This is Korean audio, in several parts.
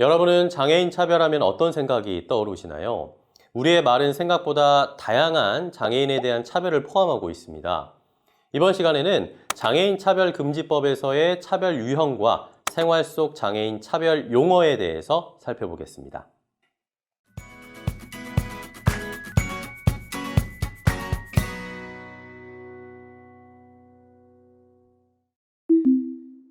여러분은 장애인 차별하면 어떤 생각이 떠오르시나요? 우리의 말은 생각보다 다양한 장애인에 대한 차별을 포함하고 있습니다. 이번 시간에는 장애인 차별 금지법에서의 차별 유형과 생활 속 장애인 차별 용어에 대해서 살펴보겠습니다.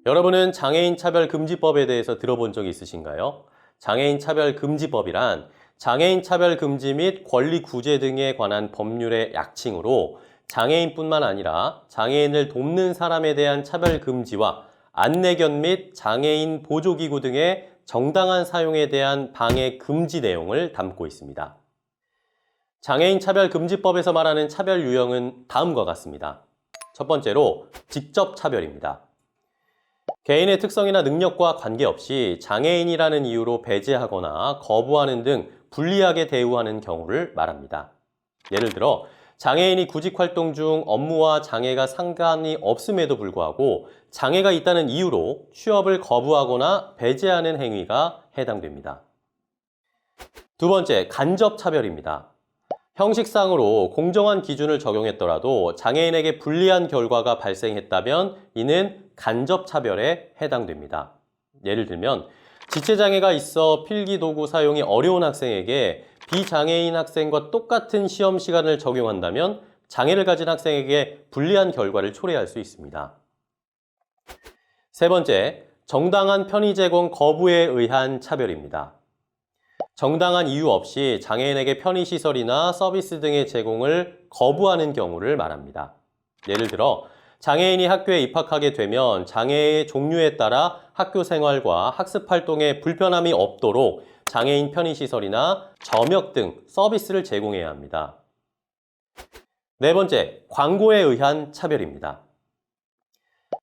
여러분은 장애인 차별 금지법에 대해서 들어본 적 있으신가요? 장애인 차별 금지법이란 장애인 차별 금지 및 권리 구제 등에 관한 법률의 약칭으로 장애인뿐만 아니라 장애인을 돕는 사람에 대한 차별 금지와 안내견 및 장애인 보조기구 등의 정당한 사용에 대한 방해 금지 내용을 담고 있습니다. 장애인 차별 금지법에서 말하는 차별 유형은 다음과 같습니다. 첫 번째로 직접 차별입니다. 개인의 특성이나 능력과 관계없이 장애인이라는 이유로 배제하거나 거부하는 등 불리하게 대우하는 경우를 말합니다. 예를 들어 장애인이 구직 활동 중 업무와 장애가 상관이 없음에도 불구하고 장애가 있다는 이유로 취업을 거부하거나 배제하는 행위가 해당됩니다. 두 번째, 간접 차별입니다. 형식상으로 공정한 기준을 적용했더라도 장애인에게 불리한 결과가 발생했다면 이는 간접 차별에 해당됩니다. 예를 들면 지체장애가 있어 필기도구 사용이 어려운 학생에게 비장애인 학생과 똑같은 시험 시간을 적용한다면 장애를 가진 학생에게 불리한 결과를 초래할 수 있습니다. 세 번째, 정당한 편의 제공 거부에 의한 차별입니다. 정당한 이유 없이 장애인에게 편의시설이나 서비스 등의 제공을 거부하는 경우를 말합니다. 예를 들어 장애인이 학교에 입학하게 되면 장애의 종류에 따라 학교 생활과 학습 활동에 불편함이 없도록 장애인 편의시설이나 점역 등 서비스를 제공해야 합니다. 네 번째, 광고에 의한 차별입니다.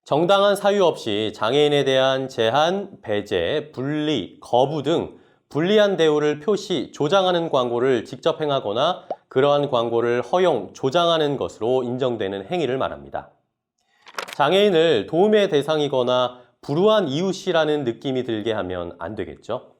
정당한 사유 없이 장애인에 대한 제한, 배제, 분리, 거부 등 불리한 대우를 표시, 조장하는 광고를 직접 행하거나 그러한 광고를 허용, 조장하는 것으로 인정되는 행위를 말합니다. 장애인을 도움의 대상이거나 불우한 이웃이라는 느낌이 들게 하면 안 되겠죠?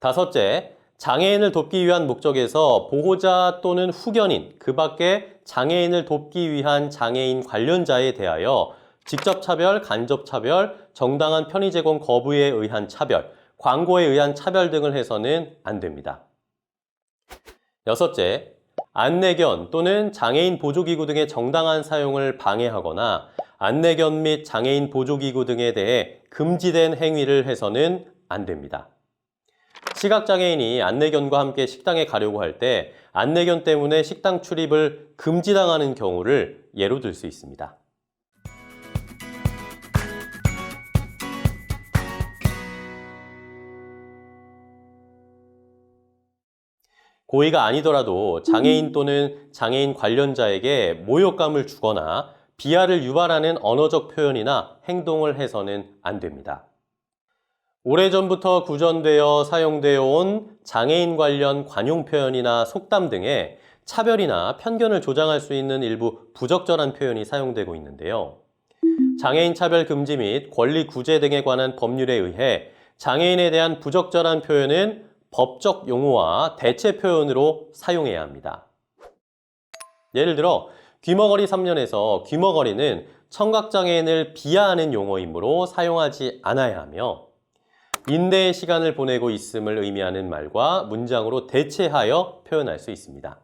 다섯째, 장애인을 돕기 위한 목적에서 보호자 또는 후견인, 그 밖에 장애인을 돕기 위한 장애인 관련자에 대하여 직접 차별, 간접 차별, 정당한 편의 제공 거부에 의한 차별, 광고에 의한 차별 등을 해서는 안 됩니다. 여섯째, 안내견 또는 장애인 보조기구 등의 정당한 사용을 방해하거나 안내견 및 장애인 보조기구 등에 대해 금지된 행위를 해서는 안 됩니다. 시각장애인이 안내견과 함께 식당에 가려고 할 때 안내견 때문에 식당 출입을 금지당하는 경우를 예로 들 수 있습니다. 고의가 아니더라도 장애인 또는 장애인 관련자에게 모욕감을 주거나 비하를 유발하는 언어적 표현이나 행동을 해서는 안 됩니다. 오래전부터 구전되어 사용되어 온 장애인 관련 관용 표현이나 속담 등에 차별이나 편견을 조장할 수 있는 일부 부적절한 표현이 사용되고 있는데요. 장애인 차별 금지 및 권리 구제 등에 관한 법률에 의해 장애인에 대한 부적절한 표현은 법적 용어와 대체 표현으로 사용해야 합니다. 예를 들어 귀머거리 3년에서 귀머거리는 청각장애인을 비하하는 용어이므로 사용하지 않아야 하며 인대의 시간을 보내고 있음을 의미하는 말과 문장으로 대체하여 표현할 수 있습니다.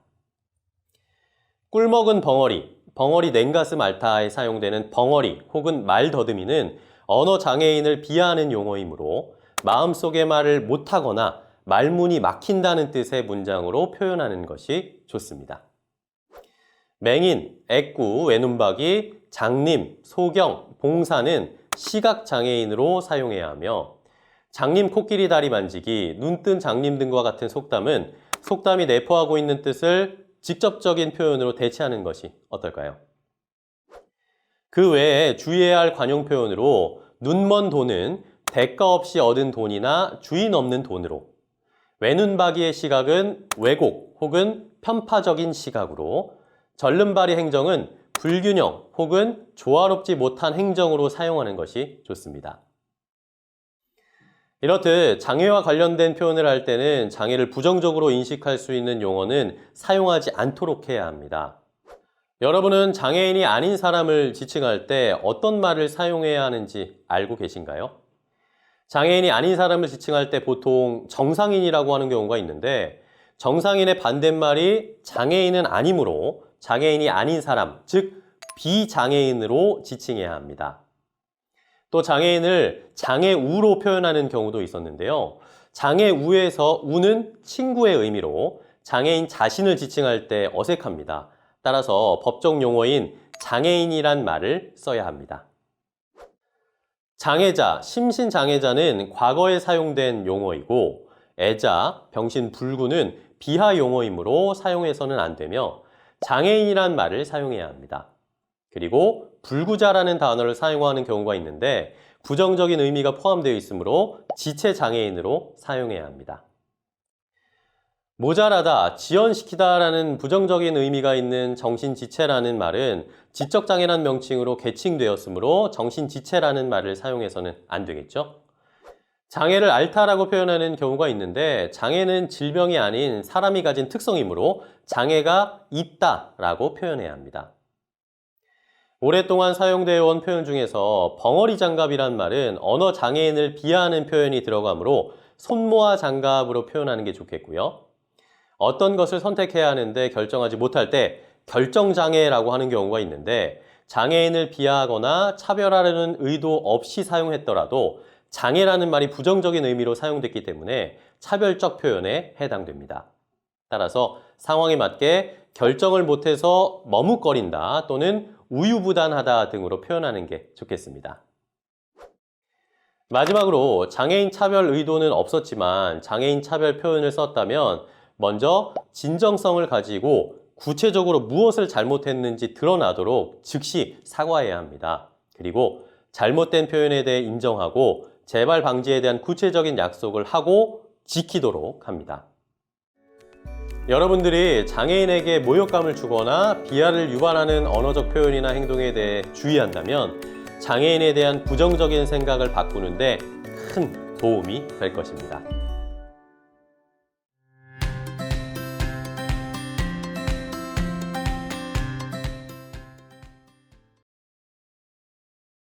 꿀먹은 벙어리, 벙어리 냉가슴 알타에 사용되는 벙어리 혹은 말 더듬이는 언어 장애인을 비하하는 용어이므로 마음속의 말을 못하거나 말문이 막힌다는 뜻의 문장으로 표현하는 것이 좋습니다. 맹인, 애꾸, 외눈박이, 장님, 소경, 봉사는 시각장애인으로 사용해야 하며 장님 코끼리 다리 만지기, 눈뜬 장님 등과 같은 속담은 속담이 내포하고 있는 뜻을 직접적인 표현으로 대체하는 것이 어떨까요? 그 외에 주의해야 할 관용 표현으로 눈먼 돈은 대가 없이 얻은 돈이나 주인 없는 돈으로 외눈박이의 시각은 왜곡 혹은 편파적인 시각으로 절름발이 행정은 불균형 혹은 조화롭지 못한 행정으로 사용하는 것이 좋습니다. 이렇듯 장애와 관련된 표현을 할 때는 장애를 부정적으로 인식할 수 있는 용어는 사용하지 않도록 해야 합니다. 여러분은 장애인이 아닌 사람을 지칭할 때 어떤 말을 사용해야 하는지 알고 계신가요? 장애인이 아닌 사람을 지칭할 때 보통 정상인이라고 하는 경우가 있는데 정상인의 반대말이 장애인은 아니므로 장애인이 아닌 사람, 즉 비장애인으로 지칭해야 합니다. 또 장애인을 장애우로 표현하는 경우도 있었는데요. 장애우에서 우는 친구의 의미로 장애인 자신을 지칭할 때 어색합니다. 따라서 법정 용어인 장애인이란 말을 써야 합니다. 장애자, 심신장애자는 과거에 사용된 용어이고 애자, 병신, 불구는 비하 용어이므로 사용해서는 안 되며 장애인이란 말을 사용해야 합니다. 그리고 불구자라는 단어를 사용하는 경우가 있는데 부정적인 의미가 포함되어 있으므로 지체 장애인으로 사용해야 합니다. 모자라다, 지연시키다라는 부정적인 의미가 있는 정신지체라는 말은 지적장애란 명칭으로 개칭되었으므로 정신지체라는 말을 사용해서는 안 되겠죠? 장애를 앓다라고 표현하는 경우가 있는데 장애는 질병이 아닌 사람이 가진 특성이므로 장애가 있다라고 표현해야 합니다. 오랫동안 사용되어 온 표현 중에서 벙어리 장갑이란 말은 언어 장애인을 비하하는 표현이 들어가므로 손모아 장갑으로 표현하는 게 좋겠고요. 어떤 것을 선택해야 하는데 결정하지 못할 때 결정장애라고 하는 경우가 있는데 장애인을 비하하거나 차별하려는 의도 없이 사용했더라도 장애라는 말이 부정적인 의미로 사용됐기 때문에 차별적 표현에 해당됩니다. 따라서 상황에 맞게 결정을 못해서 머뭇거린다 또는 우유부단하다 등으로 표현하는 게 좋겠습니다. 마지막으로 장애인 차별 의도는 없었지만 장애인 차별 표현을 썼다면 먼저 진정성을 가지고 구체적으로 무엇을 잘못했는지 드러나도록 즉시 사과해야 합니다. 그리고 잘못된 표현에 대해 인정하고 재발 방지에 대한 구체적인 약속을 하고 지키도록 합니다. 여러분들이 장애인에게 모욕감을 주거나 비하를 유발하는 언어적 표현이나 행동에 대해 주의한다면 장애인에 대한 부정적인 생각을 바꾸는데 큰 도움이 될 것입니다.